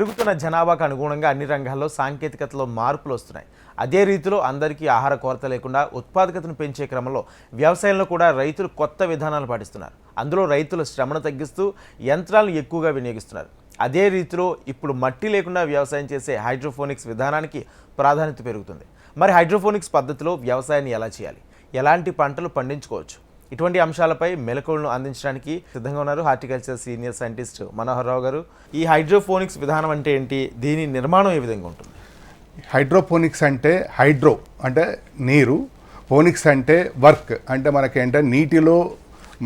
పెరుగుతున్న జనాభాకు అనుగుణంగా అన్ని రంగాల్లో సాంకేతికతలో మార్పులు వస్తున్నాయి. అదే రీతిలో అందరికీ ఆహార కొరత లేకుండా ఉత్పాదకతను పెంచే క్రమంలో వ్యవసాయంలో కూడా రైతులు కొత్త విధానాలు పాటిస్తున్నారు. అందులో రైతుల శ్రమను తగ్గిస్తూ యంత్రాలను ఎక్కువగా వినియోగిస్తున్నారు. అదే రీతిలో ఇప్పుడు మట్టి లేకుండా వ్యవసాయం చేసే హైడ్రోఫోనిక్స్ విధానానికి ప్రాధాన్యత పెరుగుతుంది. మరి హైడ్రోఫోనిక్స్ పద్ధతిలో వ్యవసాయాన్ని ఎలా చేయాలి? ఎలాంటి పంటలు పండించుకోవచ్చు? ఇటువంటి అంశాలపై మెలకువలను అందించడానికి సిద్ధంగా ఉన్నారు horticulture senior scientist Manohar Rao గారు. ఈ హైడ్రోఫోనిక్స్ విధానం అంటే ఏంటి? దీని నిర్మాణం ఏ విధంగా ఉంటుంది? హైడ్రోపోనిక్స్ అంటే హైడ్రో అంటే నీరు ఫోనిక్స్ అంటే వర్క్ అంటే మనకేంటే నీటిలో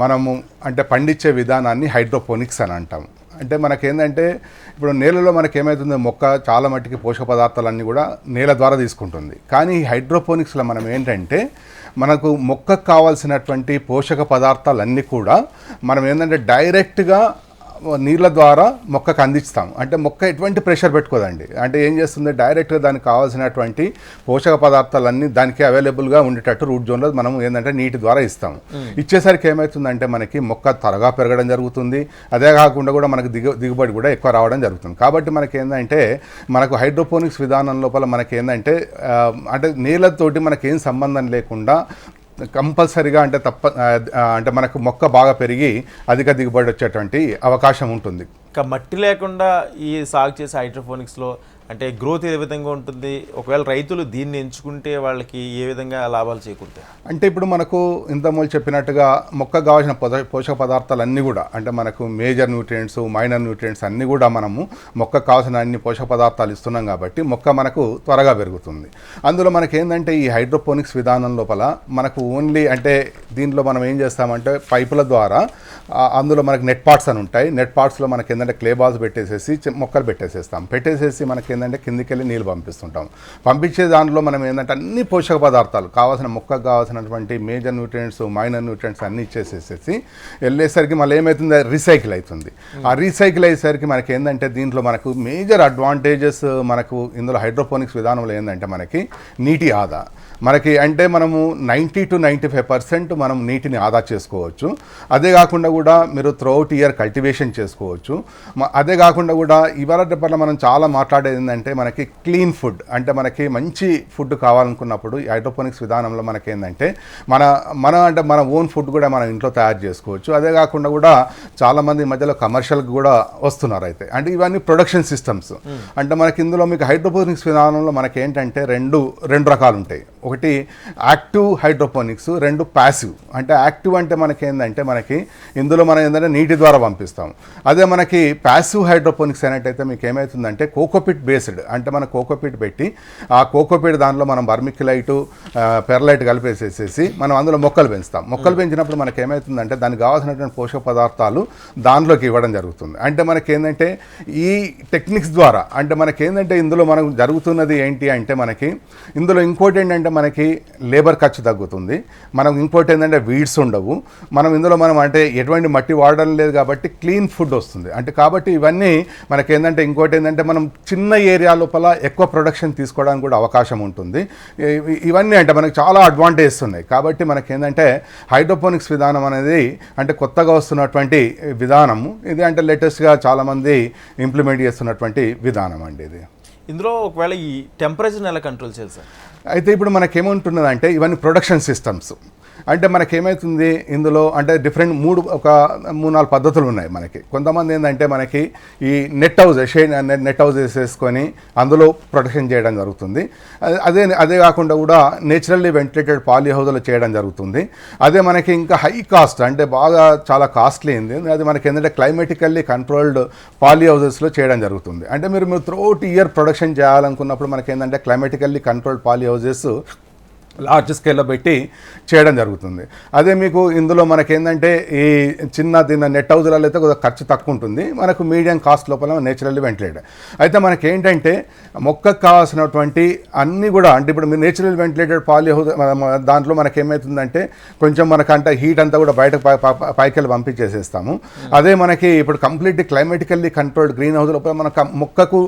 మనము అంటే పండించే విధానాన్ని హైడ్రోపోనిక్స్ అని అంటాం అంటే మనకేంటంటే ఇప్పుడు నేలలో మనకి ఏమవుతుంది మొక్క చాలా మట్టికి పోషక పదార్థాలన్నీ కూడా నేల ద్వారా తీసుకుంటుంది. కానీ ఈ హైడ్రోపోనిక్స్లో మనం ఏంటంటే మనకు మొక్కకు కావాల్సినటువంటి పోషక పదార్థాలన్నీ కూడా మనం ఏంటంటే డైరెక్ట్గా నీళ్ళ ద్వారా మొక్కకు అందిస్తాం అంటే మొక్క ఎటువంటి ప్రెషర్ పెట్టుకోదండి. అంటే ఏం చేస్తుంది? డైరెక్ట్గా దానికి కావాల్సినటువంటి పోషక పదార్థాలన్నీ దానికి అవైలబుల్గా ఉండేటట్టు రూట్ జోన్లో మనం ఏంటంటే నీటి ద్వారా ఇస్తాం ఇచ్చేసరికి ఏమవుతుందంటే మనకి మొక్క త్వరగా పెరగడం జరుగుతుంది. అదే కాకుండా కూడా మనకు దిగు దిగుబడి కూడా ఎక్కువ రావడం జరుగుతుంది. కాబట్టి మనకి ఏంటంటే మనకు హైడ్రోపోనిక్స్ విధానం లోపల మనకి ఏంటంటే అంటే నీళ్ళతోటి మనకేం సంబంధం లేకుండా కంపల్సరిగా అంటే తప్ప అంటే మనకు మొక్క బాగా పెరిగి అధిక దిగుబడి వచ్చేటువంటి అవకాశం ఉంటుంది. ఇంకా మట్టి లేకుండా ఈ సాగు చేసే హైడ్రోఫోనిక్స్లో అంటే గ్రోత్ ఏ విధంగా ఉంటుంది? ఒకవేళ రైతులు దీన్ని ఎంచుకుంటే వాళ్ళకి ఏ విధంగా లాభాలు చేకూరుతాయి? అంటే ఇప్పుడు మనకు ఇంతమూలు చెప్పినట్టుగా మొక్క కావాల్సిన పోషక పదార్థాలు అన్నీ కూడా అంటే మనకు మేజర్ న్యూట్రియంట్స్ మైనర్ న్యూట్రియంట్స్ అన్నీ కూడా మనము మొక్కకు కావాల్సిన అన్ని పోషక పదార్థాలు ఇస్తున్నాం కాబట్టి మొక్క మనకు త్వరగా పెరుగుతుంది. అందులో మనకి ఏంటంటే ఈ హైడ్రోపోనిక్స్ విధానం లోపల మనకు ఓన్లీ అంటే దీంట్లో మనం ఏం చేస్తామంటే పైపుల ద్వారా అందులో మనకి నెట్ పాట్స్ అని ఉంటాయి. నెట్ పాట్స్లో మనకి ఏంటంటే క్లే బాల్స్ పెట్టేసేసి మొక్కలు పెట్టేసేస్తాం. పెట్టేసేసి మనకి ఏంటంటే కిందికి వెళ్ళి నీళ్ళు పంపిస్తుంటాం. పంపించే దాంట్లో మనం ఏంటంటే అన్ని పోషక పదార్థాలు కావాల్సిన మొక్కకు కావాల్సినటువంటి మేజర్ న్యూట్రియంట్స్ మైనర్ న్యూట్రియంట్స్ అన్ని ఇచ్చేసేసేసి వెళ్ళేసరికి మళ్ళీ ఏమవుతుంది రీసైకిల్ అవుతుంది ఆ రీసైకిల్ అయ్యేసరికి మనకి ఏంటంటే దీంట్లో మనకు మేజర్ అడ్వాంటేజెస్ మనకు ఇందులో హైడ్రోపోనిక్స్ విధానంలో ఏంటంటే మనకి నీటి ఆదా. మనకి అంటే మనము ninety two ninety five percent మనం నీటిని ఆదా చేసుకోవచ్చు. అదే కాకుండా కూడా మీరు త్రూఅవుట్ ఇయర్ కల్టివేషన్ చేసుకోవచ్చు. అదే కాకుండా కూడా ఇవాళ మనం చాలా మాట్లాడేది ఏంటంటే మనకి క్లీన్ ఫుడ్ అంటే మనకి మంచి ఫుడ్ కావాలనుకున్నప్పుడు ఈ హైడ్రోపోనిక్స్ విధానంలో మనకి ఏంటంటే మన మన అంటే మన ఓన్ ఫుడ్ కూడా మనం ఇంట్లో తయారు చేసుకోవచ్చు. అదే కాకుండా కూడా చాలామంది మధ్యలో కమర్షియల్కి కూడా వస్తున్నారు అయితే. అంటే ఇవన్నీ ప్రొడక్షన్ సిస్టమ్స్. అంటే మనకి ఇందులో మీకు హైడ్రోపోనిక్స్ విధానంలో మనకి ఏంటంటే రెండు రెండు రకాలు ఉంటాయి ఒకటి యాక్టివ్ హైడ్రోపోనిక్స్ రెండు ప్యాసివ్. అంటే యాక్టివ్ అంటే మనకి ఏంటంటే మనకి ఇందులో మనం ఏంటంటే నీటి ద్వారా పంపిస్తాం. అదే మనకి ప్యాసివ్ హైడ్రోపోనిక్స్ అనేటైతే మీకు ఏమవుతుందంటే కోకోపిట్ బేస్డ్ అంటే మన కోకోపిట్ పెట్టి ఆ కోకోపిట్ దాంట్లో మనం బర్మిక్యులైట్ పెర్లైట్ కలిపేసేసేసి మనం అందులో మొక్కలు పెంచుతాం. మొక్కలు పెంచినప్పుడు మనకి ఏమవుతుందంటే దానికి కావాల్సినటువంటి పోషక పదార్థాలు దానిలోకి ఇవ్వడం జరుగుతుంది. అంటే మనకి ఏంటంటే ఈ టెక్నిక్స్ ద్వారా అంటే మనకి ఏంటంటే ఇందులో మనం జరుగుతున్నది ఏంటి అంటే మనకి ఇందులో ఇంకోటి ఏంటంటే మనకి లేబర్ ఖర్చు తగ్గుతుంది. మనం ఇంకోటి ఏంటంటే వీడ్స్ ఉండవు. మనం ఇందులో మనం అంటే ఎటువంటి మట్టి వాడడం లేదు కాబట్టి క్లీన్ ఫుడ్ వస్తుంది. అంటే కాబట్టి ఇవన్నీ మనకి ఏంటంటే ఇంకోటి ఏంటంటే మనం చిన్న ఏరియా లోపల ఎక్కువ ప్రొడక్షన్ తీసుకోవడానికి కూడా అవకాశం ఉంటుంది. ఇవన్నీ అంటే మనకి చాలా అడ్వాంటేజెస్ ఉన్నాయి. కాబట్టి మనకి ఏంటంటే హైడ్రోపోనిక్స్ విధానం అనేది అంటే కొత్తగా వస్తున్నటువంటి విధానము. ఇది అంటే లేటెస్ట్గా చాలామంది ఇంప్లిమెంట్ చేస్తున్నటువంటి విధానం అండి ఇది. ఇందులో ఒకవేళ ఈ టెంపరేచర్ని ఎలా కంట్రోల్ సార్? అయితే ఇప్పుడు మనకేముంటున్నదంటే ఇవన్నీ ప్రొడక్షన్ సిస్టమ్స్ అంటే మనకేమవుతుంది ఇందులో అంటే డిఫరెంట్ మూడు ఒక మూడు నాలుగు పద్ధతులు ఉన్నాయి మనకి. కొంతమంది ఏంటంటే మనకి ఈ నెట్ హౌస్ షే నెట్ హౌస్ వేసేసుకొని అందులో ప్రొటెక్షన్ చేయడం జరుగుతుంది. అదే- అదే కాకుండా కూడా నేచురల్లీ వెంటిలేటెడ్ పాలీ హౌస్లో చేయడం జరుగుతుంది. అదే మనకి ఇంకా హై కాస్ట్ అంటే బాగా చాలా కాస్ట్లీ అయింది అది మనకి ఏంటంటే క్లైమేటికల్లీ కంట్రోల్డ్ పాలీ హౌజెస్లో చేయడం జరుగుతుంది. అంటే మీరు మీరు త్రోట్ ఇయర్ ప్రొడక్షన్ చేయాలనుకున్నప్పుడు మనకి ఏంటంటే climatically controlled poly houses large స్కేల్లో పెట్టి చేయడం జరుగుతుంది. అదే మీకు ఇందులో మనకేంటంటే ఈ చిన్న దీని నెట్ హౌస్లలో అయితే కొద్దిగా ఖర్చు తక్కువ ఉంటుంది. మనకు మీడియం కాస్ట్ లోపల నేచురల్లీ వెంటిలేటర్ అయితే మనకి ఏంటంటే మొక్కకు కావాల్సినటువంటి అన్నీ కూడా అంటే ఇప్పుడు మీరు నేచురల్ వెంటిలేటెడ్ పాలి హౌస్ దాంట్లో మనకి ఏమవుతుందంటే కొంచెం మనకంటే హీట్ అంతా కూడా బయట పైకెళ్ళి పంపించేసేస్తాము. అదే మనకి ఇప్పుడు complete climatically controlled green house లోపల మన మొక్కకు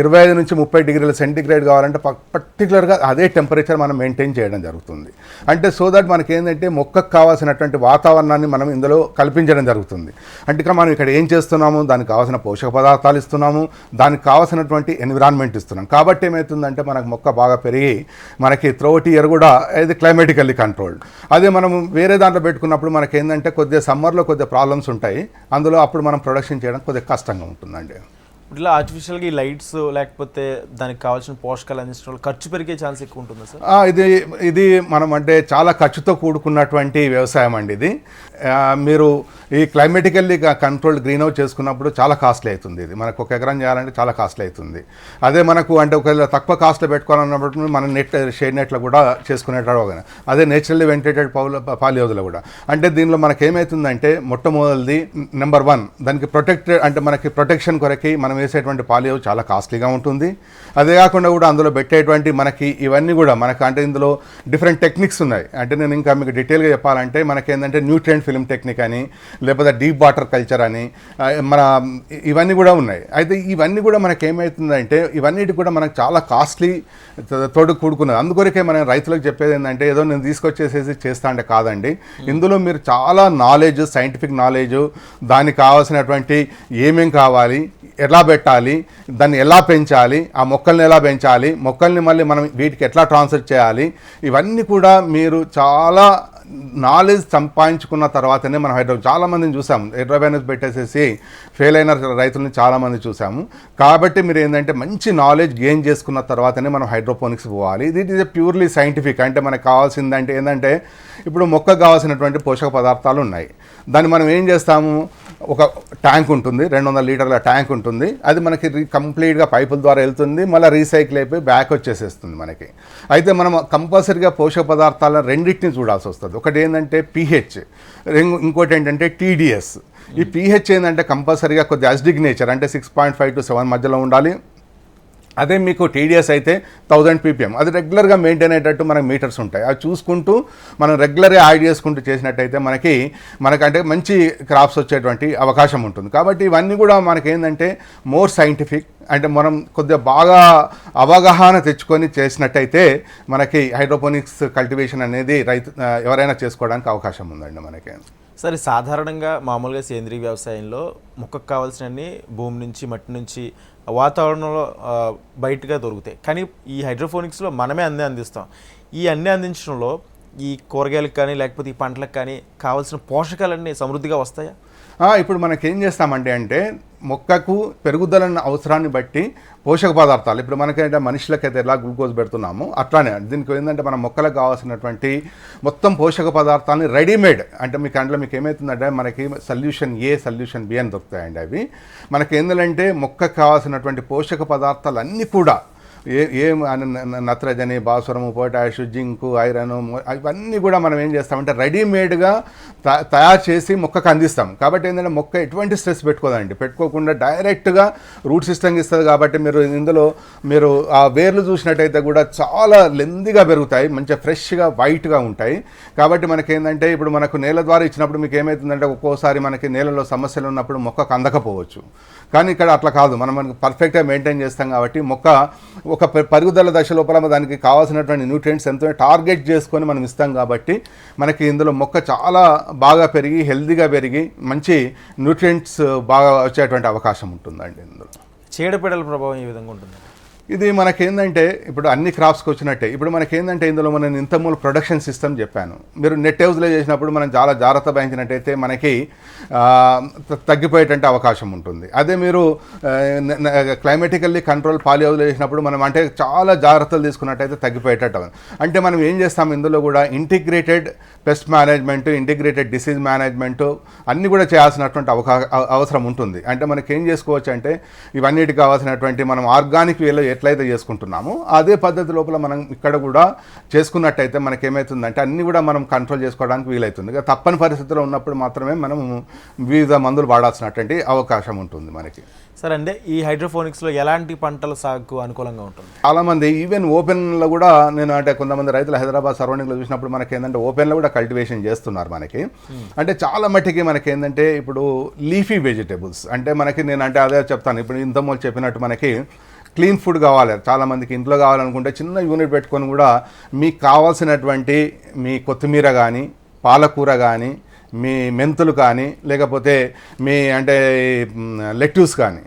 ఇరవై ఐదు నుంచి ముప్పై డిగ్రీల సెంటిగ్రేడ్ కావాలంటే పర్టికులర్గా అదే టెంపరేచర్ మనం మెయింటైన్ చేయడం చేయడం జరుగుతుంది. అంటే సో దట్ మనకి ఏంటంటే మొక్కకు కావాల్సినటువంటి వాతావరణాన్ని మనం ఇందులో కల్పించడం జరుగుతుంది. అంటే ఇక్కడ మనం ఇక్కడ ఏం చేస్తున్నాము? దానికి కావాల్సిన పోషక పదార్థాలు ఇస్తున్నాము. దానికి కావాల్సినటువంటి ఎన్విరాన్మెంట్ ఇస్తున్నాం. కాబట్టి ఏమవుతుందంటే మనకు మొక్క బాగా పెరిగి మనకి త్రోట్ ఇయర్ కూడా ఇది క్లైమేటికల్లీ కంట్రోల్డ్ అదే మనం వేరే దాంట్లో పెట్టుకున్నప్పుడు మనకి ఏంటంటే కొద్దిగా సమ్మర్లో కొద్దిగా ప్రాబ్లమ్స్ ఉంటాయి. అందులో అప్పుడు మనం ప్రొడక్షన్ చేయడం కొద్దిగా కష్టంగా ఉంటుందండి. ఇట్లా ఆర్టిఫిషియల్గా ఈ లైట్స్ లేకపోతే దానికి కావాల్సిన పోషకాలు అందించడం ఖర్చు పెరిగే ఛాన్స్ ఎక్కువ ఉంటుందా సార్? ఇది ఇది మనం అంటే చాలా ఖర్చుతో కూడుకున్నటువంటి వ్యవసాయం అండి ఇది. మీరు ఈ క్లైమేటికల్లీ కంట్రోల్డ్ గ్రీన్ హౌస్ చేసుకున్నప్పుడు చాలా కాస్ట్లీ అవుతుంది ఇది. మనకు ఒక ఎకరం చేయాలంటే చాలా కాస్ట్లీ అవుతుంది. అదే మనకు అంటే ఒకవేళ తక్కువ కాస్ట్లో పెట్టుకోవాలన్నప్పుడు మనం నెట్ షేడ్ నెట్లో కూడా చేసుకునేటప్పుడు అదే నేచురల్లీ వెంటిలేటెడ్ పౌల పాలియోదులో కూడా. అంటే దీనిలో మనకి ఏమవుతుందంటే మొట్టమొదటిది నెంబర్ వన్ దానికి ప్రొటెక్టెడ్ అంటే మనకి ప్రొటెక్షన్ కొరకి మనం వేసేటువంటి పాలియో చాలా కాస్ట్లీగా ఉంటుంది. అదే కాకుండా కూడా అందులో పెట్టేటువంటి మనకి ఇవన్నీ కూడా మనకు అంటే ఇందులో డిఫరెంట్ టెక్నిక్స్ ఉన్నాయి. అంటే నేను ఇంకా మీకు డీటెయిల్గా చెప్పాలంటే మనకి ఏంటంటే న్యూట్రియంట్ ఫిల్మ్ టెక్నిక్ అని లేకపోతే డీప్ వాటర్ కల్చర్ అని మన ఇవన్నీ కూడా ఉన్నాయి. అయితే ఇవన్నీ కూడా మనకి ఏమవుతుందంటే ఇవన్నిటి కూడా మనకు చాలా కాస్ట్లీ తోడు కూడుకున్నది. అందుకొరకే మనం రైతులకు చెప్పేది ఏంటంటే ఏదో నేను తీసుకొచ్చేసేసి చేస్తా అంటే కాదండి. ఇందులో మీరు చాలా నాలెడ్జ్ సైంటిఫిక్ నాలెడ్జ్ దానికి కావాల్సినటువంటి ఏమేం కావాలి ఎలా పెట్టాలి దాన్ని ఎలా పెంచాలి ఆ మొక్కల్ని ఎలా పెంచాలి మొక్కల్ని మళ్ళీ మనం వీటికి ఎట్లా ట్రాన్స్ఫర్ చేయాలి ఇవన్నీ కూడా మీరు చాలా నాలెడ్జ్ సంపాదించుకున్న తర్వాతనే మనం హైడ్రో చాలామందిని చూసాము. చూసాం హైడ్రోబైనస్ పెట్టేసేసి ఫెయిల్ అయిన రైతులను చాలామంది చూసాము. కాబట్టి మీరు ఏంటంటే మంచి నాలెడ్జ్ గెయిన్ చేసుకున్న తర్వాతనే మనం హైడ్రోపోనిక్స్ పోవాలి. ఇది ఈజ్ ఎ ప్యూర్లీ సైంటిఫిక్ అంటే మనకు కావాల్సిందంటే ఏంటంటే ఇప్పుడు మొక్కకు కావాల్సినటువంటి పోషక పదార్థాలు ఉన్నాయి. దాన్ని మనం ఏం చేస్తాము? ఒక ట్యాంక్ ఉంటుంది రెండు వందల లీటర్ల ట్యాంక్ ఉంటుంది. అది మనకి రీ కంప్లీట్గా పైపుల ద్వారా వెళ్తుంది మళ్ళీ రీసైకిల్ అయిపోయి బ్యాక్ వచ్చేసేస్తుంది మనకి. అయితే మనం కంపల్సరీగా పోషక పదార్థాల రెండింటిని చూడాల్సి వస్తుంది. ఒకటి ఏంటంటే పిహెచ్ ఇంకోటి ఏంటంటే టీడీఎస్. ఈ పిహెచ్ ఏంటంటే కంపల్సరీగా కొద్ది అసిడిక్ నేచర్ అంటే six point five to seven మధ్యలో ఉండాలి. అదే మీకు టీడీఎస్ అయితే థౌజండ్ పీపీఎం అది రెగ్యులర్గా మెయింటైన్ అయ్యేటట్టు మనకి మీటర్స్ ఉంటాయి. అవి చూసుకుంటూ మనం రెగ్యులర్గా యాడ్ చేసుకుంటూ చేసినట్టయితే మనకి మనకంటే మంచి క్రాప్స్ వచ్చేటువంటి అవకాశం ఉంటుంది. కాబట్టి ఇవన్నీ కూడా మనకేంటంటే మోర్ సైంటిఫిక్ అంటే మనం కొద్దిగా బాగా అవగాహన తెచ్చుకొని చేసినట్టయితే మనకి హైడ్రోపోనిక్స్ కల్టివేషన్ అనేది రైతు ఎవరైనా చేసుకోవడానికి అవకాశం ఉందండి మనకి. సరే సాధారణంగా మామూలుగా సేంద్రీయ వ్యవసాయంలో మొక్కకు కావాల్సినవన్నీ భూమి నుంచి మట్టి నుంచి వాతావరణంలో బయటగా దొరుకుతాయి. కానీ ఈ హైడ్రోఫోనిక్స్లో మనమే అన్నీ అందిస్తాం. ఈ అన్నీ అందించడంలో ఈ కూరగాయలకు కానీ లేకపోతే ఈ పంటలకు కానీ కావాల్సిన పోషకాలన్నీ సమృద్ధిగా వస్తాయా? ఇప్పుడు మనకి ఏం చేస్తామంటే అంటే మొక్కకు పెరుగుదల అవసరాన్ని బట్టి పోషక పదార్థాలు. ఇప్పుడు మనకైతే మనుషులకైతే ఎలా గ్లూకోజ్ పెడుతున్నామో అట్లానే దీనికి ఏంటంటే మన మొక్కలకు కావాల్సినటువంటి మొత్తం పోషక పదార్థాలని రెడీమేడ్ అంటే మీకు కంట్లో మీకు ఏమవుతుందంటే మనకి సొల్యూషన్ ఏ సొల్యూషన్ బి అని దొరుకుతాయండి అవి. మనకి ఏంటంటే మొక్కకు కావాల్సినటువంటి పోషక పదార్థాలు అన్నీ కూడా ఏ ఏం నత్రజని భాస్వరము పొటాష్ జింకు ఐరన్ ఇవన్నీ కూడా మనం ఏం చేస్తామంటే రెడీమేడ్గా త- తయారు చేసి మొక్కకు అందిస్తాం. కాబట్టి ఏంటంటే మొక్క ఎటువంటి స్ట్రెస్ పెట్టుకోదండి. పెట్టుకోకుండా డైరెక్ట్గా రూట్ సిస్టమ్ ఇస్తుంది కాబట్టి మీరు ఇందులో మీరు ఆ వేర్లు చూసినట్టయితే కూడా చాలా లెందిగా పెరుగుతాయి. మంచిగా ఫ్రెష్గా వైట్గా ఉంటాయి. కాబట్టి మనకేంటంటే ఇప్పుడు మనకు నేల ద్వారా ఇచ్చినప్పుడు మీకు ఏమవుతుందంటే ఒక్కోసారి మనకి నేలలో సమస్యలు ఉన్నప్పుడు మొక్కకు అందకపోవచ్చు. కానీ ఇక్కడ అట్లా కాదు. మనం మనకు పర్ఫెక్ట్గా మెయింటైన్ చేస్తాం కాబట్టి మొక్క ఒక పెరుగుదల దశ లోపల దానికి కావాల్సినటువంటి న్యూట్రియంట్స్ ఎంతో టార్గెట్ చేసుకొని మనం ఇస్తాం కాబట్టి మనకి ఇందులో మొక్క చాలా బాగా పెరిగి హెల్దీగా పెరిగి మంచి న్యూట్రియంట్స్ బాగా వచ్చేటువంటి అవకాశం ఉంటుందండి ఇందులో. చీడపీడల ప్రభావం ఏ విధంగా ఉంటుంది ఇది మనకేందంటే ఇప్పుడు అన్ని క్రాప్స్కి వచ్చినట్టే. ఇప్పుడు మనకేందంటే ఇందులో మనం ఇంతమూల ప్రొడక్షన్ సిస్టమ్ చెప్పాను. మీరు నెట్ హౌస్లో చేసినప్పుడు మనం చాలా జాగ్రత్త వహించినట్టయితే మనకి ఆ, తగ్గిపోయేటువంటి అవకాశం ఉంటుంది. అదే మీరు క్లైమేటికల్లీ కంట్రోల్ పాలి హౌస్లో చేసినప్పుడు మనం అంటే చాలా జాగ్రత్తలు తీసుకున్నట్టయితే తగ్గిపోయేటట్టు అంటే మనం ఏం చేస్తాం ఇందులో కూడా integrated pest management integrated disease management అన్నీ కూడా చేయాల్సినటువంటి అవకా అవసరం ఉంటుంది. అంటే మనకి ఏం చేసుకోవచ్చు అంటే ఇవన్నిటికి కావాల్సినటువంటి మనం ఆర్గానిక్ వేలో ఎట్లయితే చేసుకుంటున్నామో అదే పద్ధతి లోపల మనం ఇక్కడ కూడా చేసుకున్నట్టయితే మనకి ఏమవుతుందంటే అన్నీ కూడా మనం కంట్రోల్ చేసుకోవడానికి వీలవుతుంది తప్పని పరిస్థితిలో ఉన్నప్పుడు మాత్రమే మనం వివిధ మందులు వాడాల్సినటువంటి అవకాశం ఉంటుంది మనకి. సరే అంటే ఈ హైడ్రోఫోనిక్స్లో ఎలాంటి పంటల సాగుకు అనుకూలంగా ఉంటుంది? చాలామంది ఈవెన్ ఓపెన్లో కూడా నేను అంటే కొంతమంది రైతులు హైదరాబాద్ సరౌండింగ్లో చూసినప్పుడు మనకి ఏంటంటే ఓపెన్లో కూడా కల్టివేషన్ చేస్తున్నారు మనకి. అంటే చాలా మట్టికి మనకి ఏంటంటే ఇప్పుడు లీఫీ వెజిటేబుల్స్ అంటే మనకి నేను అంటే అదే చెప్తాను ఇప్పుడు ఇంతమూలు చెప్పినట్టు మనకి క్లీన్ ఫుడ్ కావాలి. చాలామందికి ఇంట్లో కావాలనుకుంటే చిన్న యూనిట్ పెట్టుకొని కూడా మీకు కావాల్సినటువంటి మీ కొత్తిమీర కానీ పాలకూర కానీ మీ మెంతులు కానీ లేకపోతే మీ అంటే లెట్యూస్ కానీ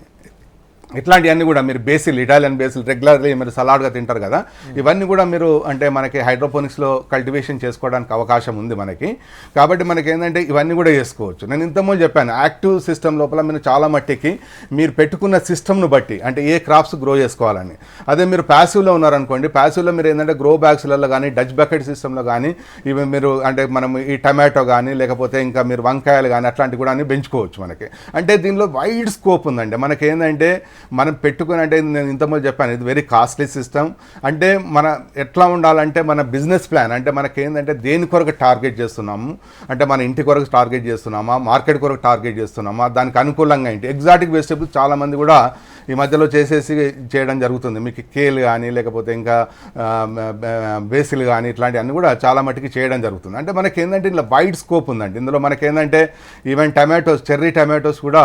ఇట్లాంటివన్నీ కూడా మీరు బేసిల్ ఇటాలియన్ బేసిల్ రెగ్యులర్లీ మీరు సలాడ్గా తింటారు కదా. ఇవన్నీ కూడా మీరు అంటే మనకి హైడ్రోపోనిక్స్లో కల్టివేషన్ చేసుకోవడానికి అవకాశం ఉంది మనకి. కాబట్టి మనకి ఏంటంటే ఇవన్నీ కూడా చేసుకోవచ్చు. నేను ఇంతకుముందు చెప్పాను యాక్టివ్ సిస్టమ్ లోపల మీరు చాలా మట్టికి మీరు పెట్టుకున్న సిస్టమ్ను బట్టి అంటే ఏ క్రాప్స్ గ్రో చేసుకోవాలని. అదే మీరు ప్యాసివ్లో ఉన్నారనుకోండి ప్యాసివ్లో మీరు ఏంటంటే గ్రో బ్యాగ్స్లలో కానీ డచ్ బకెట్ సిస్టంలో కానీ ఇవి మీరు అంటే మనం ఈ టమాటో కానీ లేకపోతే ఇంకా మీరు వంకాయలు కానీ అట్లాంటివి కూడా అని పెంచుకోవచ్చు మనకి. అంటే దీనిలో వైడ్ స్కోప్ ఉందండి. మనకి ఏంటంటే మనం పెట్టుకుని అంటే నేను ఇంతకుముందు చెప్పాను ఇది వెరీ కాస్ట్లీ సిస్టమ్ అంటే మన ఎట్లా ఉండాలంటే మన బిజినెస్ ప్లాన్ అంటే మనకి ఏంటంటే దేని కొరకు టార్గెట్ చేస్తున్నాము? అంటే మన ఇంటి కొరకు టార్గెట్ చేస్తున్నామా? మార్కెట్ కొరకు టార్గెట్ చేస్తున్నామా? దానికి అనుకూలంగా ఏంటి? ఎగ్జాటిక్ వెజిటబుల్స్ చాలామంది కూడా ఈ మధ్యలో చేసేసి చేయడం జరుగుతుంది. మీకు కేల్ కానీ లేకపోతే ఇంకా బేసిల్ కానీ ఇట్లాంటివన్నీ కూడా చాలా మటుకి చేయడం జరుగుతుంది. అంటే మనకి ఏంటంటే ఇలా వైడ్ స్కోప్ ఉందండి. ఇందులో మనకి ఏంటంటే ఈవెన్ టమాటోస్ చెర్రీ టమాటోస్ కూడా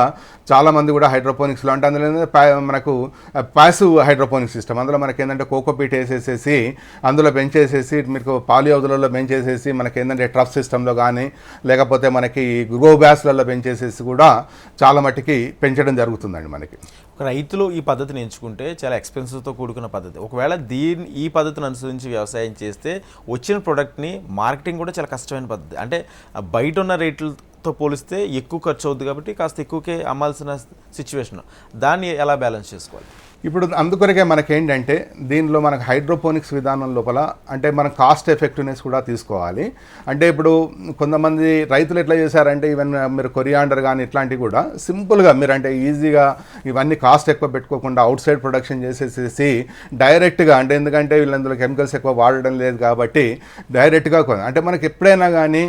చాలామంది కూడా హైడ్రోపోనిక్స్లో అంటే అందులో మనకు ప్యాసివ్ హైడ్రోపోనిక్ సిస్టమ్. అందులో మనకి ఏంటంటే కోకోపీట్ వేసేసేసి అందులో పెంచేసేసి మీకు పాలి హౌజులలో పెంచేసేసి మనకి ఏంటంటే ట్రఫ్ సిస్టంలో కానీ లేకపోతే మనకి గ్రో బ్యాస్లలో పెంచేసేసి కూడా చాలా మట్టుకి పెంచడం జరుగుతుందండి మనకి. రైతులు ఈ పద్ధతిని ఎంచుకుంటే చాలా ఎక్స్పెన్సివ్తో కూడుకున్న పద్ధతి. ఒకవేళ దీన్ని ఈ పద్ధతిని అనుసరించి వ్యవసాయం చేస్తే వచ్చిన ప్రోడక్ట్ని మార్కెటింగ్ కూడా చాలా కష్టమైన పద్ధతి. అంటే బయట ఉన్న రేట్లతో పోలిస్తే ఎక్కువ ఖర్చు అవుద్ది కాబట్టి కాస్త ఎక్కువకే అమ్మాల్సిన సిచ్యువేషన్ దాన్ని ఎలా బ్యాలెన్స్ చేసుకోవాలి? ఇప్పుడు అందుకొరకే మనకేంటంటే దీనిలో మనకు హైడ్రోపోనిక్స్ విధానం లోపల అంటే మనం కాస్ట్ ఎఫెక్టివ్నెస్ కూడా తీసుకోవాలి. అంటే ఇప్పుడు కొంతమంది రైతులు ఎట్లా చేశారంటే ఈవెన్ మీరు కొరియాండర్ కానీ ఇట్లాంటివి కూడా సింపుల్గా మీరు అంటే ఈజీగా ఇవన్నీ కాస్ట్ ఎక్కువ పెట్టుకోకుండా అవుట్ సైడ్ ప్రొడక్షన్ చేసేసేసి డైరెక్ట్గా అంటే ఎందుకంటే వీళ్ళందులో కెమికల్స్ ఎక్కువ వాడడం లేదు కాబట్టి డైరెక్ట్గా అంటే మనకి ఎప్పుడైనా కానీ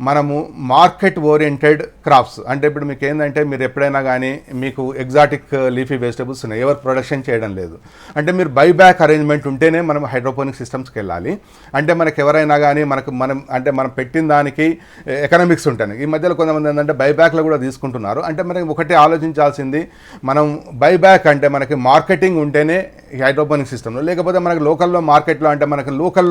మనము మార్కెట్ ఓరియంటెడ్ క్రాప్స్. అంటే ఇప్పుడు మీకు ఏంటంటే మీరు ఎప్పుడైనా కానీ మీకు ఎగ్జాటిక్ లీఫీ వెజిటబుల్స్ ఉన్నాయి. ఎవరు ప్రొడక్షన్ చేయడం లేదు. అంటే మీరు బైబ్యాక్ అరేంజ్మెంట్ ఉంటేనే మనం హైడ్రోపోనిక్ సిస్టమ్స్కి వెళ్ళాలి. అంటే మనకు ఎవరైనా కానీ మనకు మనం అంటే మనం పెట్టిన దానికి ఎకనామిక్స్ ఉంటాయి. ఈ మధ్యలో కొంతమంది ఏంటంటే బైబ్యాక్లో కూడా తీసుకుంటున్నారు. అంటే మనకి ఒకటి ఆలోచించాల్సింది. మనం బైబ్యాక్ అంటే మనకి మార్కెటింగ్ ఉంటేనే ఈ హైడ్రోపోనిక్ సిస్టంలో లేకపోతే మనకి లోకల్లో మార్కెట్లో అంటే మనకి లోకల్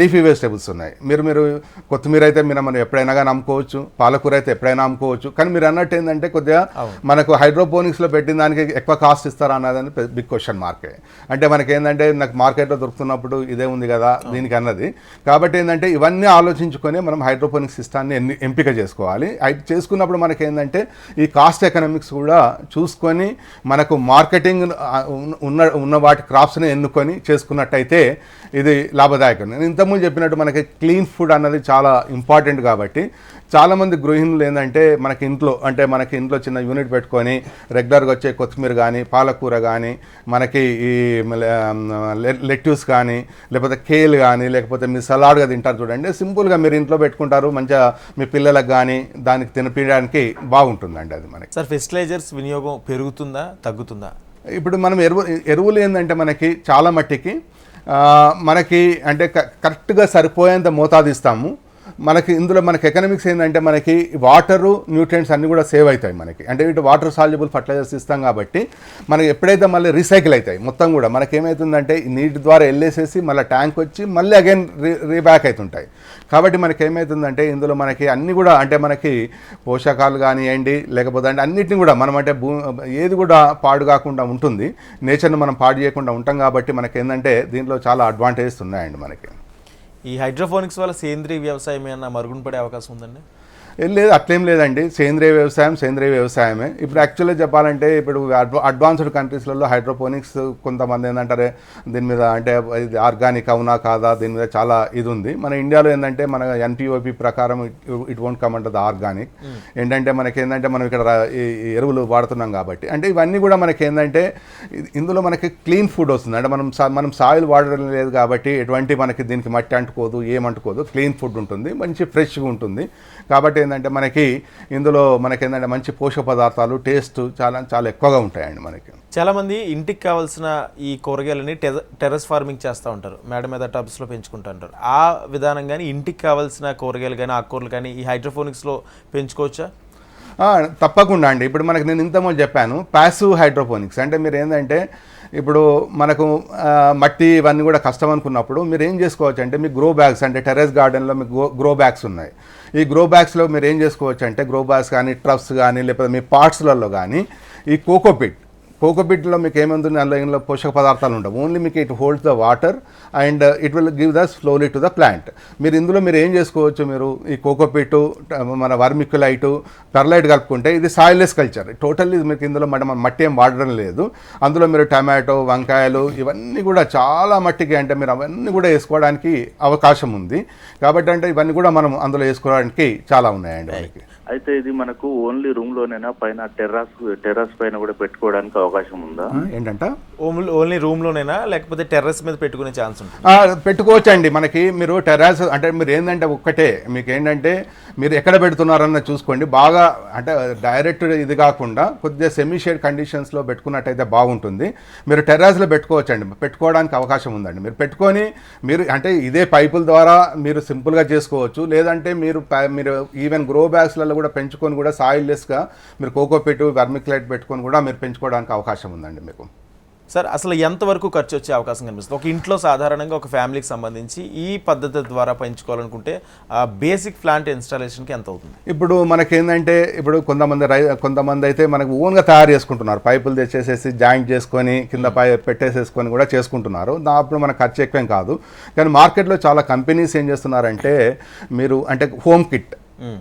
లీఫీ వెజిటబుల్స్ ఉన్నాయి. మీరు మీరు కొత్తిమీర అయితే మీరు మనం ఎప్పుడైనా కానీ అమ్ముకోవచ్చు పాలకూర అయితే ఎప్పుడైనా అమ్ముకోవచ్చు కానీ మీరు అన్నట్టు ఏంటంటే కొద్దిగా మనకు హైడ్రోపోనిక్స్లో పెట్టిన దానికి ఎక్కువ కాస్ట్ ఇస్తారా అన్నదని బిగ్ క్వశ్చన్ మార్కే అంటే మనకి ఏంటంటే నాకు మార్కెట్లో దొరుకుతున్నప్పుడు ఇదే ఉంది కదా దీనికి అన్నది. కాబట్టి ఏంటంటే ఇవన్నీ ఆలోచించుకొని మనం హైడ్రోపోనిక్ సిస్టాన్ని ఎన్ని ఎంపిక చేసుకోవాలి. చేసుకున్నప్పుడు మనకి ఏంటంటే ఈ కాస్ట్ ఎకనామిక్స్ కూడా చూసుకొని మనకు మార్కెటింగ్ ఉన్న ఉన్న వాటి క్రాప్స్ని ఎన్నుకొని చేసుకున్నట్టయితే ఇది లాభదాయకం. నేను ఇంతకుముందు చెప్పినట్టు మనకి క్లీన్ ఫుడ్ అన్నది చాలా ఇంపార్టెంట్ కాబట్టి చాలామంది గృహిణులు ఏంటంటే మనకి ఇంట్లో అంటే మనకి ఇంట్లో చిన్న యూనిట్ పెట్టుకొని రెగ్యులర్గా వచ్చే కొత్తిమీర కానీ పాలకూర కానీ మనకి ఈ లెట్యూస్ కానీ లేకపోతే కేల్ కానీ లేకపోతే మీ సలాడ్గా తింటారు చూడండి. సింపుల్గా మీరు ఇంట్లో పెట్టుకుంటారు మంచిగా మీ పిల్లలకు కానీ దానికి తినిపించడానికి బాగుంటుందండి అది మనకి. సార్ ఫెర్టిలైజర్స్ వినియోగం పెరుగుతుందా తగ్గుతుందా? ఇప్పుడు మనం ఎరువు ఎరువులు ఏంటంటే మనకి చాలా మట్టికి మనకి అంటే క- కరెక్ట్గా సరిపోయేంత మోతాదు ఇస్తాము. మనకి ఇందులో మనకి ఎకనామిక్స్ ఏంటంటే మనకి వాటరు న్యూట్రియంట్స్ అన్నీ కూడా సేవ్ అవుతాయి మనకి. అంటే ఇటు వాటర్ సాల్యుబుల్ ఫర్టిలైజర్స్ ఇస్తాం కాబట్టి మనకి ఎప్పుడైతే మళ్ళీ రీసైకిల్ అవుతాయి మొత్తం కూడా మనకి ఏమవుతుందంటే నీటి ద్వారా వెళ్ళేసేసి మళ్ళీ ట్యాంక్ వచ్చి మళ్ళీ అగైన్ రీ రీబ్యాక్ అవుతుంటాయి. కాబట్టి మనకి ఏమవుతుందంటే ఇందులో మనకి అన్ని కూడా అంటే మనకి పోషకాలు కానివ్వండి లేకపోతే అంటే అన్నిటిని కూడా మనం అంటే భూ ఏది కూడా పాడు కాకుండా ఉంటుంది. నేచర్ని మనం పాడు చేయకుండా ఉంటాం కాబట్టి మనకి ఏంటంటే దీంట్లో చాలా అడ్వాంటేజెస్ ఉన్నాయండి మనకి. ఈ హైడ్రోఫోనిక్స్ వల్ల సేంద్రీయ వ్యవసాయం ఏమైనా మరుగున పడే అవకాశం ఉందండి? లేదు అట్లేం లేదండి. సేంద్రియ వ్యవసాయం సేంద్రియ వ్యవసాయమే. ఇప్పుడు యాక్చువల్గా చెప్పాలంటే ఇప్పుడు అడ్వా అడ్వాన్స్డ్ కంట్రీస్లలో హైడ్రోపోనిక్స్ కొంతమంది ఏంటంటారే దీని మీద అంటే ఇది ఆర్గానిక్ అవునా కాదా దీని మీద చాలా ఇది ఉంది మన ఇండియాలో ఏంటంటే మన ఎన్పిఓపి ప్రకారం it won't come under the organic ఏంటంటే మనకి ఏంటంటే మనం ఇక్కడ ఎరువులు వాడుతున్నాం కాబట్టి. అంటే ఇవన్నీ కూడా మనకి ఏంటంటే ఇది- ఇందులో మనకి క్లీన్ ఫుడ్ వస్తుంది. అంటే మనం మనం సాయిల్ వాడడం లేదు కాబట్టి ఎటువంటి మనకి దీనికి మట్టి అంటుకోదు ఏమంటుకోదు. క్లీన్ ఫుడ్ ఉంటుంది. మంచి ఫ్రెష్గా ఉంటుంది. కాబట్టి ఏంటంటే మనకి ఇందులో మనకి ఏంటంటే మంచి పోషక పదార్థాలు టేస్ట్ చాలా చాలా ఎక్కువగా ఉంటాయండి మనకి. చాలా మంది ఇంటికి కావాల్సిన ఈ కూరగాయలని టెర టెర్రస్ ఫార్మింగ్ చేస్తూ ఉంటారు. మేడ మీద టబ్స్లో పెంచుకుంటూ ఉంటారు. ఆ విధానం కానీ ఇంటికి కావాల్సిన కూరగాయలు కానీ ఆకుకూరలు కానీ ఈ హైడ్రోఫోనిక్స్లో పెంచుకోవచ్చా? తప్పకుండా అండి. ఇప్పుడు మనకి నేను ఇంతకుముందు చెప్పాను ప్యాసివ్ హైడ్రోపోనిక్స్ అంటే మీరు ఏంటంటే ఇప్పుడు మనకు మట్టి ఇవన్నీ కూడా కష్టం అనుకున్నప్పుడు మీరు ఏం చేసుకోవచ్చు అంటే మీ గ్రో బ్యాగ్స్ అంటే టెర్రస్ గార్డెన్లో మీకు గ్రో గ్రో బ్యాగ్స్ ఉన్నాయి. ఈ గ్రో బ్యాగ్స్లో మీరు ఏం చేసుకోవచ్చు అంటే గ్రో బ్యాగ్స్ కానీ ట్రఫ్స్ కానీ లేకపోతే మీ పార్ట్స్లలో కానీ ఈ కోకోపిట్ కోకోపిట్లో మీకు ఏముంది అందులో పోషక పదార్థాలు ఉండవు. ఓన్లీ మీకు it holds the water and it will give the slowly to the plant మీరు ఇందులో మీరు ఏం చేసుకోవచ్చు మీరు? ఈ కోకోపిట్ మన వర్మిక్యులైట్ పెర్లైట్ కలుపుకుంటే ఇది సాయిల్లెస్ కల్చర్ టోటల్లీ మీకు ఇందులో మన మన మట్టి ఏం వాడడం లేదు. అందులో మీరు టమాటో వంకాయలు ఇవన్నీ కూడా చాలా మట్టికి అంటే మీరు అవన్నీ కూడా వేసుకోవడానికి అవకాశం ఉంది. కాబట్టి అంటే ఇవన్నీ కూడా మనం అందులో వేసుకోవడానికి చాలా ఉన్నాయండి మనకి. అయితే ఇది మనకు ఓన్లీ రూమ్ లోనేనా? పైన టెర్రస్ టెర్రస్ పైన కూడా పెట్టుకోవడానికి అవకాశం ఉందా? ఏంటంట? ఓన్లీ ఓన్లీ రూమ్లోనేనా లేకపోతే టెర్రస్ మీద పెట్టుకునే ఛాన్స్ ఉంటుంది? ఆ, పెట్టుకోవచ్చండి. మనకి మీరు టెర్రాస్ అంటే మీరు ఏంటంటే ఒక్కటే మీకు ఏంటంటే మీరు ఎక్కడ పెడుతున్నారన్న చూసుకోండి. బాగా అంటే డైరెక్ట్ ఇది కాకుండా కొద్దిగా సెమీ షేడ్ కండిషన్స్లో పెట్టుకున్నట్టయితే బాగుంటుంది. మీరు టెర్రాస్లో పెట్టుకోవచ్చండి. పెట్టుకోవడానికి అవకాశం ఉందండి. మీరు పెట్టుకొని మీరు అంటే ఇదే పైపుల ద్వారా మీరు సింపుల్గా చేసుకోవచ్చు. లేదంటే మీరు ప- మీరు ఈవెన్ గ్రో బ్యాగ్స్లలో కూడా పెంచుకొని కూడా సాయిల్లెస్గా మీరు కోకోపెట్ వర్మిక్లైట్ పెట్టుకొని కూడా మీరు పెంచుకోవడానికి అవకాశం ఉందండి మీకు. సార్ అసలు ఎంతవరకు ఖర్చు వచ్చే అవకాశం కనిపిస్తుంది? ఒక ఇంట్లో సాధారణంగా ఒక ఫ్యామిలీకి సంబంధించి ఈ పద్ధతి ద్వారా పెంచుకోవాలనుకుంటే బేసిక్ ప్లాంట్ ఇన్స్టాలేషన్కి ఎంత అవుతుంది? ఇప్పుడు మనకేందంటే ఇప్పుడు కొంతమంది రై కొంతమంది అయితే మనకు ఓన్గా తయారు చేసుకుంటున్నారు. పైపులు తెచ్చేసేసి జాయింట్ చేసుకొని కింద పై పెట్టేసేసుకొని కూడా చేసుకుంటున్నారు. అప్పుడు మనకు ఖర్చు ఎక్కువేం కాదు. కానీ మార్కెట్లో చాలా కంపెనీస్ ఏం చేస్తున్నారంటే మీరు అంటే హోమ్ కిట్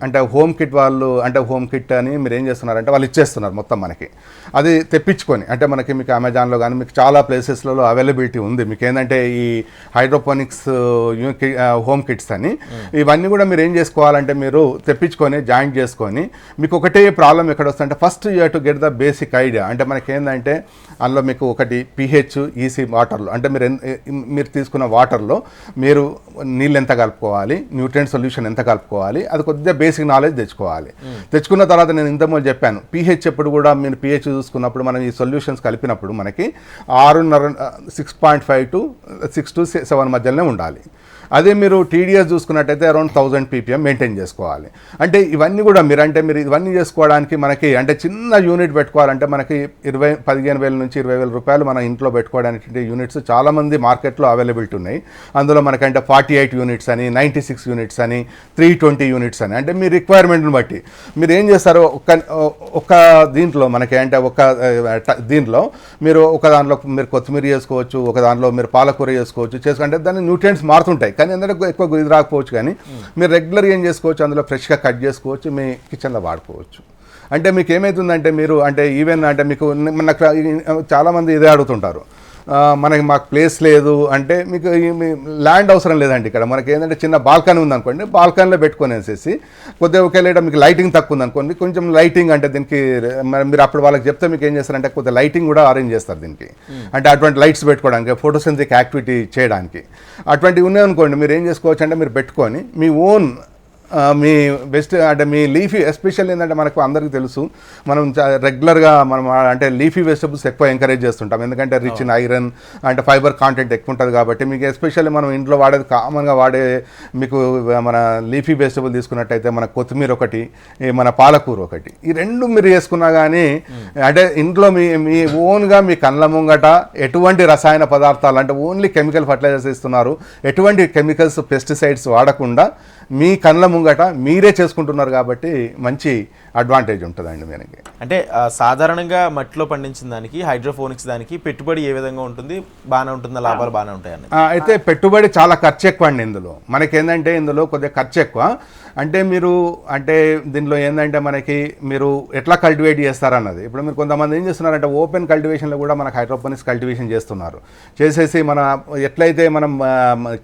అంటే హోమ్ కిట్ వాళ్ళు అంటే హోమ్ కిట్ అని మీరు ఏం చేస్తున్నారంటే వాళ్ళు ఇచ్చేస్తున్నారు మొత్తం మనకి. అది తెప్పించుకొని అంటే మనకి మీకు అమెజాన్లో కానీ మీకు చాలా ప్లేసెస్లలో అవైలబిలిటీ ఉంది. మీకు ఏంటంటే ఈ హైడ్రోపోనిక్స్ హోమ్ కిట్స్ అని. ఇవన్నీ కూడా మీరు ఏం చేసుకోవాలంటే మీరు తెప్పించుకొని జాయింట్ చేసుకొని మీకు ఒకటే ప్రాబ్లం ఎక్కడ వస్తుందంటే first you to get the basic idea. అంటే మనకి ఏంటంటే అందులో మీకు ఒకటి పిహెచ్ ఈసీ వాటర్లో. అంటే మీరు మీరు తీసుకున్న వాటర్లో మీరు నీళ్ళు ఎంత కలుపుకోవాలి న్యూట్రియంట్ సొల్యూషన్ ఎంత కలుపుకోవాలి అది కొద్దిగా బేసిక్ నాలెడ్జ్ తెచ్చుకోవాలి. తెచ్చుకున్న తర్వాత నేను ఇంతకుముందు చెప్పాను. పిహెచ్ ఎప్పుడు కూడా మీరు పిహెచ్ చూసుకున్నప్పుడు మనం ఈ సొల్యూషన్స్ కలిపినప్పుడు మనకి ఆరున్నర six point five to six to seven మధ్యలోనే ఉండాలి. అదే మీరు టీడీఎస్ చూసుకున్నట్టయితే అరౌండ్ థౌజండ్ పీపీఎం మెయింటైన్ చేసుకోవాలి. అంటే ఇవన్నీ కూడా మీరు అంటే మీరు ఇవన్నీ చేసుకోవడానికి మనకి అంటే చిన్న యూనిట్ పెట్టుకోవాలంటే మనకి ఇరవై పదిహేను వేల నుంచి ఇరవై వేల రూపాయలు మన ఇంట్లో పెట్టుకోవడానికి యూనిట్స్ చాలామంది మార్కెట్లో అవైలబిలిటీ ఉన్నాయి. అందులో మనకంటే ఫార్టీ ఎయిట్ యూనిట్స్ అని నైంటీ సిక్స్ యూనిట్స్ అని త్రీ ట్వంటీ యూనిట్స్ అని అంటే మీ రిక్వైర్మెంట్ని బట్టి. మీరు ఏం చేస్తారో? ఒక ఒక దీంట్లో మనకి అంటే ఒక దీంట్లో మీరు ఒక దాంట్లో మీరు కొత్తిమీర చేసుకోవచ్చు ఒక దాంట్లో మీరు పాలకూర చేసుకోవచ్చు చేసుకుంటే దాని న్యూట్రియంట్స్ మారుతుంటాయి. కానీ అందులో ఎక్కువ ఇది రాకపోవచ్చు కానీ మీరు రెగ్యులర్ ఏం చేసుకోవచ్చు? అందులో ఫ్రెష్గా కట్ చేసుకోవచ్చు మీ కిచెన్లో వాడుకోవచ్చు. అంటే మీకు ఏమవుతుందంటే మీరు అంటే ఈవెన్ అంటే మీకు నాకు చాలామంది ఇదే అడుగుతుంటారు. మనకి మాకు ప్లేస్ లేదు అంటే మీకు ల్యాండ్ అవసరం లేదండి ఇక్కడ. మనకి ఏంటంటే చిన్న బాల్కనీ ఉందనుకోండి బాల్కనీలో పెట్టుకునేసేసి కొద్దిగా ఒకవేళ మీకు లైటింగ్ తక్కువ ఉందనుకోండి కొంచెం లైటింగ్ అంటే దీనికి మరి అప్పుడు వాళ్ళకి చెప్తే మీకు ఏం చేస్తారంటే కొద్దిగా లైటింగ్ కూడా అరేంజ్ చేస్తారు దీనికి. అంటే అటువంటి లైట్స్ పెట్టుకోవడానికి ఫోటోసెన్సిక్ యాక్టివిటీ చేయడానికి. అటువంటివి ఉన్నాయనుకోండి మీరు ఏం చేసుకోవచ్చు అంటే మీరు పెట్టుకొని మీ ఓన్ మీ బెస్ట్ అంటే మీ లీఫీ ఎస్పెషల్ ఏంటంటే మనకు అందరికీ తెలుసు మనం రెగ్యులర్గా మనం అంటే లీఫీ వెజిటబుల్స్ ఎక్కువ ఎంకరేజ్ చేస్తుంటాం. ఎందుకంటే రిచ్ ఇన్ ఐరన్ అంటే ఫైబర్ కాంటెంట్ ఎక్కువ ఉంటుంది కాబట్టి మీకు ఎస్పెషల్లీ మనం ఇంట్లో వాడేది కామన్గా వాడే మీకు మన లీఫీ వెజిటబుల్ తీసుకున్నట్టయితే మన కొత్తిమీర ఒకటి మన పాలకూర ఒకటి. ఈ రెండు మీరు వేసుకున్నా కానీ అంటే ఇంట్లో మీ మీ ఓన్గా మీ కళ్ళ ముంగట ఎటువంటి రసాయన పదార్థాలు అంటే ఓన్లీ కెమికల్ ఫర్టిలైజర్స్ ఇస్తున్నారు. ఎటువంటి కెమికల్స్ పెస్టిసైడ్స్ వాడకుండా మీ కళ్ళ ముంగట మీరే చేసుకుంటున్నారు కాబట్టి మంచి అడ్వాంటేజ్ ఉంటుందండి మనకి అంటే సాధారణంగా మట్టిలో పండించిన దానికి హైడ్రోఫోనిక్స్ దానికి పెట్టుబడి ఏ విధంగా ఉంటుంది? బాగానే ఉంటుందా? లాభాలు బాగానే ఉంటాయని అయితే పెట్టుబడి చాలా ఖర్చు ఎక్కువ అండి ఇందులో. మనకి ఏంటంటే ఇందులో కొద్దిగా ఖర్చు ఎక్కువ అంటే మీరు అంటే దీనిలో ఏంటంటే మనకి మీరు ఎట్లా కల్టివేట్ చేస్తారన్నది. ఇప్పుడు మీరు కొంతమంది ఏం చేస్తున్నారంటే ఓపెన్ కల్టివేషన్లో కూడా మనకు హైడ్రోపోనిక్స్ కల్టివేషన్ చేస్తున్నారు. చేసేసి మన ఎట్లయితే మనం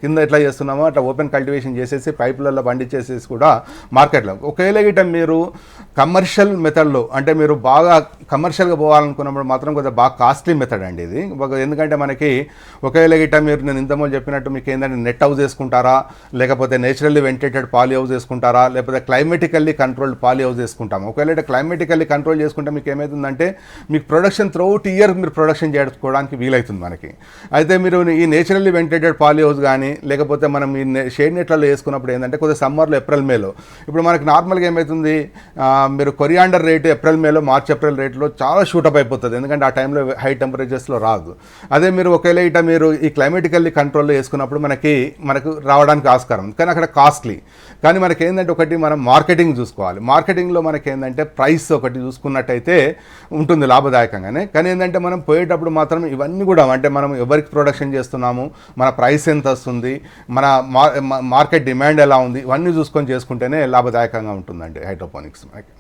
కింద ఎట్లా చేస్తున్నామో అట్లా ఓపెన్ కల్టివేషన్ చేసేసి బండి పండించేసేసి కూడా మార్కెట్లో. ఒకవేళ గిట్ట మీరు కమర్షియల్ మెథడ్లో అంటే మీరు బాగా కమర్షియల్గా పోవాలనుకున్నప్పుడు మాత్రం కొద్దిగా బాగా కాస్ట్లీ మెథడ్ అండి ఇది. ఒక- ఎందుకంటే మనకి ఒకవేళ గిట్ట మీరు నేను ఇంతకుముందు చెప్పినట్టు మీకు ఏంటంటే నెట్ హౌస్ వేసుకుంటారా లేకపోతే నేచురల్లీ వెంటిలేటెడ్ పాలీ హౌస్ వేసుకుంటారా లేకపోతే క్లైమేటికల్లీ కంట్రోల్డ్ పాలీ హౌస్ వేసుకుంటాం ఒకవేళ క్లైమేటికల్లీ కంట్రోల్ చేసుకుంటే మీకు ఏమవుతుందంటే మీకు ప్రొడక్షన్ త్రూఅవుట్ ఇయర్ మీరు ప్రొడక్షన్ చేసుకోవడానికి వీలవుతుంది మనకి. అయితే మీరు ఈ నేచురల్లీ వెంటిలేటెడ్ పాలీ హౌస్ కానీ లేకపోతే మనం ఈ షేడ్ నెట్లలో వేసుకున్నప్పుడు ఏంటంటే కొద్దిగా సమ్మర్లో ఏప్రిల్ మేలో. ఇప్పుడు మనకి నార్మల్గా ఏమవుతుంది మీరు కొరియాండర్ రేటు ఏప్రిల్ మేలో మార్చ్ ఏప్రిల్ రేట్లో చాలా షూటప్ అయిపోతుంది. ఎందుకంటే ఆ టైంలో హై టెంపరేచర్స్లో రాదు. అదే మీరు ఒకవేళ ఇట మీరు ఈ క్లైమేటికల్లీ కంట్రోల్లో వేసుకున్నప్పుడు మనకి మనకు రావడానికి ఆస్కారం. కానీ అక్కడ కాస్ట్లీ కానీ మనకి ఏంటంటే ఒకటి మనం మార్కెటింగ్ చూసుకోవాలి. మార్కెటింగ్లో మనకి ఏంటంటే ప్రైస్ ఒకటి చూసుకున్నట్టయితే ఉంటుంది లాభదాయకంగానే. కానీ ఏంటంటే మనం పోయేటప్పుడు మాత్రం ఇవన్నీ కూడా అంటే మనం ఎవరికి ప్రొడక్షన్ చేస్తున్నాము మన ప్రైస్ ఎంత వస్తుంది మన మార్కెట్ డిమాండ్ ఎలా ఉంది ఇవన్నీ చూసుకొని చేసుకుంటేనే లాభదాయకంగా ఉంటుందండి హైడ్రోపోనిక్స్ మనకి.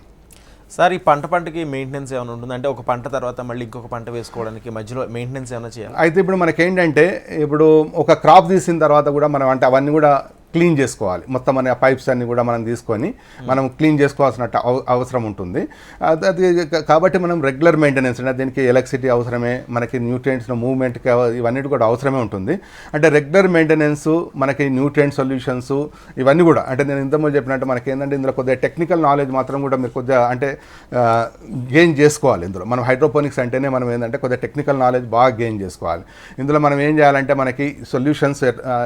సార్ ఈ పంట పంటకి మెయింటెనెన్స్ ఏమైనా ఉంటుంది? అంటే ఒక పంట తర్వాత మళ్ళీ ఇంకొక పంట వేసుకోవడానికి మధ్యలో మెయింటెనెన్స్ ఏమైనా చేయాలి? అయితే ఇప్పుడు మనకేంటంటే ఇప్పుడు ఒక క్రాప్ తీసిన తర్వాత కూడా మనం అంటే అవన్నీ కూడా క్లీన్ చేసుకోవాలి. మొత్తం అనే పైప్స్ అన్ని కూడా మనం తీసుకొని మనం క్లీన్ చేసుకోవాల్సిన అవ- అవసరం ఉంటుంది. అది కాబట్టి మనం రెగ్యులర్ మెయింటెనెన్స్ అంటే దీనికి ఎలక్ట్రిసిటీ అవసరమే మనకి న్యూట్రియంట్స్ మూవ్మెంట్కి ఇవన్నీ కూడా అవసరమే ఉంటుంది. అంటే రెగ్యులర్ మెయింటెనెన్స్ మనకి న్యూట్రియంట్ సొల్యూషన్స్ ఇవన్నీ కూడా అంటే నేను ఇంతకుముందు చెప్పినట్టు మనకి ఏంటంటే ఇందులో కొద్దిగా టెక్నికల్ నాలెడ్జ్ మాత్రం కూడా మీరు కొద్దిగా అంటే గెయిన్ చేసుకోవాలి ఇందులో. మనం హైడ్రోపోనిక్స్ అంటేనే మనం ఏంటంటే కొద్దిగా టెక్నికల్ నాలెడ్జ్ బాగా గెయిన్ చేసుకోవాలి. ఇందులో మనం ఏం చేయాలంటే మనకి సొల్యూషన్స్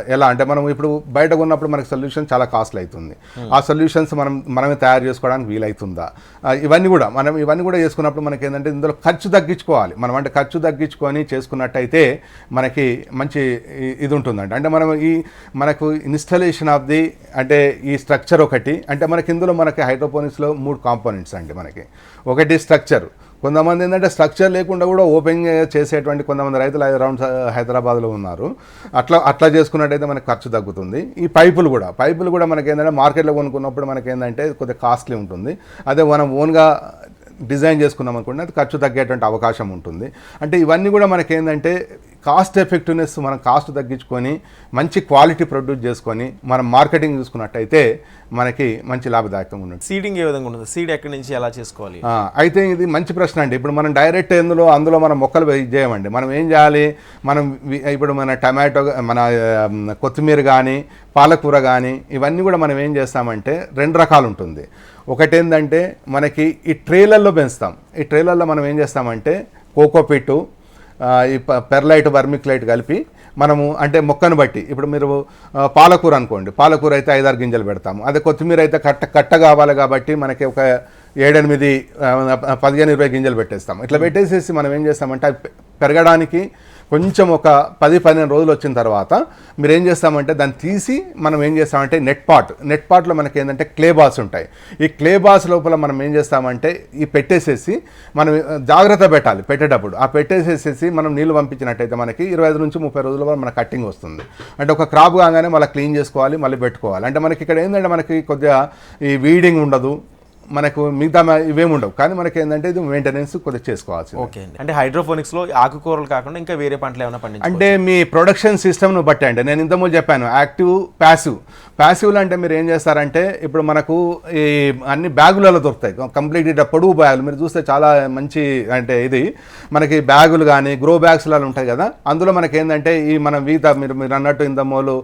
ఎలా అంటే మనం ఇప్పుడు బయట ఉన్నప్పుడు మనకి సొల్యూషన్ చాలా కాస్ట్లీ అవుతుంది. ఆ సొల్యూషన్స్ మనం మనమే తయారు చేసుకోవడానికి వీలవుతుందా ఇవన్నీ కూడా మనం ఇవన్నీ కూడా చేసుకున్నప్పుడు మనకి ఏంటంటే ఇందులో ఖర్చు తగ్గించుకోవాలి. మనం అంటే ఖర్చు తగ్గించుకొని చేసుకున్నట్టయితే మనకి మంచి ఇది ఉంటుందండి అంటే మనం ఈ మనకు ఇన్స్టలేషన్ ఆఫ్ ది అంటే ఈ స్ట్రక్చర్ ఒకటి అంటే మనకి ఇందులో మనకి హైడ్రోపోనిక్స్లో మూడు కాంపోనెంట్స్ అండి మనకి. ఒకటి స్ట్రక్చర్ కొంతమంది ఏంటంటే స్ట్రక్చర్ లేకుండా కూడా ఓపెన్ చేసేటువంటి కొంతమంది రైతులు అరౌండ్ uh, హైదరాబాద్లో ఉన్నారు. అట్లా అట్లా చేసుకున్నట్టయితే మనకి ఖర్చు తగ్గుతుంది. ఈ పైపులు కూడా పైపులు కూడా మనకి ఏంటంటే మార్కెట్లో కొనుక్కున్నప్పుడు మనకి ఏంటంటే కొద్దిగా కాస్ట్లీ ఉంటుంది. అదే మనం ఓన్గా డిజైన్ చేసుకున్నాం అనుకుంటే అది ఖర్చు తగ్గేటువంటి అవకాశం ఉంటుంది. అంటే ఇవన్నీ కూడా మనకి ఏంటంటే కాస్ట్ ఎఫెక్టివ్నెస్ మనం కాస్ట్ తగ్గించుకొని మంచి క్వాలిటీ ప్రొడ్యూస్ చేసుకొని మనం మార్కెటింగ్ చూసుకున్నట్టయితే మనకి మంచి లాభదాయకంగా ఉంటుంది. సీడింగ్ ఏ విధంగా ఉంటుంది? సీడ్ ఎక్కడి నుంచి ఎలా చేసుకోవాలి? అయితే ఇది మంచి ప్రశ్న అండి. ఇప్పుడు మనం డైరెక్ట్ ఎందులో అందులో మనం మొక్కలు చేయమండి. మనం ఏం చేయాలి? మనం ఇప్పుడు మన టమాటో మన కొత్తిమీర కానీ పాలకూర కానీ ఇవన్నీ కూడా మనం ఏం చేస్తామంటే రెండు రకాలు ఉంటుంది. ఒకటి ఏంటంటే మనకి ఈ ట్రేలల్లో పెంచుతాం. ఈ ట్రేలల్లో మనం ఏం చేస్తామంటే కోకోపిట్టు ఈ ప- పెర్లైట్ వర్మిక్లైట్ కలిపి మనము అంటే మొక్కను బట్టి ఇప్పుడు మీరు పాలకూర అనుకోండి పాలకూర అయితే ఐదారు గింజలు పెడతాము. అదే కొత్తిమీర అయితే కట్ట కట్ట కావాలి కాబట్టి మనకి ఒక ఏడెనిమిది పదిహేను ఇరవై గింజలు పెట్టేస్తాం ఇట్లా పెట్టేసేసి మనం ఏం చేస్తామంటే పెరగడానికి కొంచెం ఒక పది పదిహేను రోజులు వచ్చిన తర్వాత మీరు ఏం చేస్తామంటే దాన్ని తీసి మనం ఏం చేస్తామంటే నెట్ పాట్ నెట్ పాట్లో మనకి ఏంటంటే క్లే బాల్స్ ఉంటాయి. ఈ క్లే బాల్స్ లోపల మనం ఏం చేస్తామంటే ఈ పెట్టేసేసి మనం జాగ్రత్త పెట్టాలి పెట్టేటప్పుడు. ఆ పెట్టేసేసేసి మనం నీళ్ళు పంపించినట్టయితే మనకి ఇరవై ఐదు నుంచి ముప్పై రోజుల వరకు మన కట్టింగ్ వస్తుంది. అంటే ఒక క్రాప్ కాగానే మళ్ళీ క్లీన్ చేసుకోవాలి మళ్ళీ పెట్టుకోవాలి. అంటే మనకి ఇక్కడ ఏంటంటే మనకి కొద్దిగా ఈ వీడింగ్ ఉండదు. మనకు మిగతా ఇవేమి ఉండవు. కానీ మనకి ఏంటంటే ఇది మెయింటెనెన్స్ కొద్దిగా చేసుకోవాల్సి ఓకే అండి. అంటే హైడ్రోఫోనిక్స్లో ఆకుకూరలు కాకుండా ఇంకా వేరే పంటలు ఏమైనా పండించాలి అంటే మీ ప్రొడక్షన్ సిస్టమ్ను బట్టి అండి నేను ఇంతకుముందు చెప్పాను యాక్టివ్ ప్యాసివ్ ప్యాసివ్లు అంటే మీరు ఏం చేస్తారంటే ఇప్పుడు మనకు ఈ అన్ని బ్యాగులలో దొరుకుతాయి. కంప్లీట్ ఇట్లా పొడుగు బ్యాగులు మీరు చూస్తే చాలా మంచి అంటే ఇది. మనకి బ్యాగులు కానీ గ్రో బ్యాగ్స్లలో ఉంటాయి కదా అందులో మనకి ఏంటంటే ఈ మనం వీత మీరు మీరు అన్నట్టు ఇంతమూలు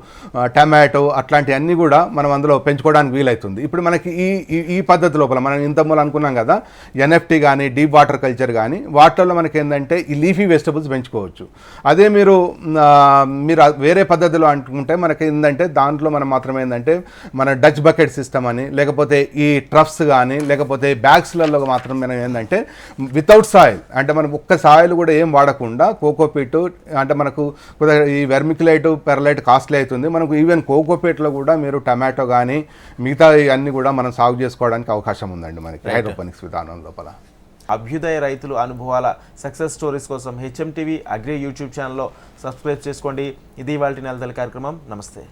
టమాటో అట్లాంటివన్నీ కూడా మనం అందులో పెంచుకోవడానికి వీలవుతుంది. ఇప్పుడు మనకి ఈ ఈ- ఈ పద్ధతి లోపల మనం ఇంతమూలు అనుకున్నాం కదా ఎన్ఎఫ్టీ కానీ డీప్ వాటర్ కల్చర్ కానీ వాటిల్లో మనకి ఏంటంటే ఈ లీఫీ వెజిటబుల్స్ పెంచుకోవచ్చు. అదే మీరు మీరు వేరే పద్ధతిలో అనుకుంటే మనకి ఏంటంటే దాంట్లో మనం మాత్రం ఏంటంటే మన డచ్ బకెట్ సిస్టమ్ అని లేకపోతే ఈ ట్రఫ్స్ కానీ లేకపోతే బ్యాగ్స్లలో మాత్రం మనం ఏంటంటే వితౌట్ సాయిల్ అంటే మనం ఒక్క సాయిల్ కూడా ఏం వాడకుండా కోకోపీట్ అంటే మనకు ఈ వెర్మిక్లైట్ పెరలైట్ కాస్ట్లీ అవుతుంది. మనకు ఈవెన్ కోకోపీట్లో కూడా మీరు టమాటో కానీ మిగతా అన్నీ కూడా మనం సాగు చేసుకోవడానికి అవకాశం ఉందండి మనకి హైడ్రోపోనిక్స్ విధానం లోపల. అభ్యుదయ రైతులు అనుభవాల సక్సెస్ స్టోరీస్ కోసం హెచ్ఎం టీవీ అగ్రి యూట్యూబ్ ఛానల్లో సబ్స్క్రైబ్ చేసుకోండి. ఇది ఇవాళ నెలదల కార్యక్రమం. నమస్తే.